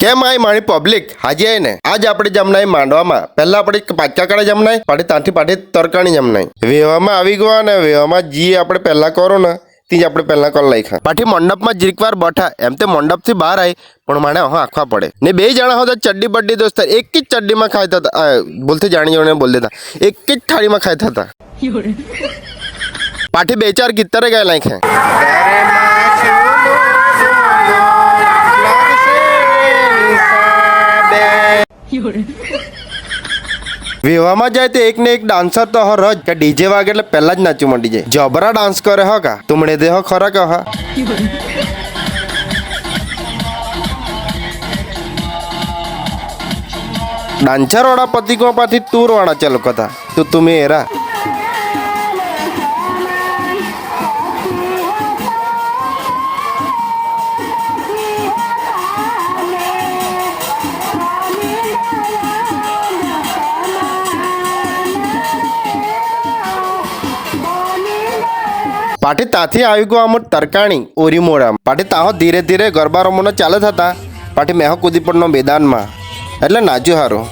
કે માય મારી પબ્લિક હાજી આને આજ આપણે જમણાય માંડવા માં પેલા પડી પાછા કરે જમણાય પડી તાંટી પાડે તરકાણી જમણાય વેવામાં આવી ગવાને વેવામાં જી આપણે પેલા કરો ને તી જ આપણે પેલા કરો લખા પાટી મંડપ માં જીકવાર બઠા એમતે મંડપ થી બહાર આઈ પણ માણે આ આખવા પડે ને બે જણા હો તો ચડડી બડડી દોસ્તર એક કી ચડડી માં ખાઈતા બોલતે જાણી જોને બોલેતા એક કી થાળી માં ખાઈતા પાટી બેચાર કિતરે ગય લખે વિવાહમાં જાય તો એકને એક ડાન્સર તો હર જ કે ડીજે વાગે એટલે પહેલા જ નાચું મંડી જાય જબરા ડાન્સ કરે હો કા તુમણે દેહ ખરા કહ ડાન્સર વાળા પતિકો પાછી તૂર વાળા ચાલુ કથા તો તુમે એરા પાટી ત્યાંથી આવી ગયો આમ તરકાણી ઓરીમોડા પાટી તાહો ધીરે ધીરે ગરબા રમવાનો ચાલત હતા પાટી મેહો કુદીપણનો મેદાનમાં એટલે નાજુ હારું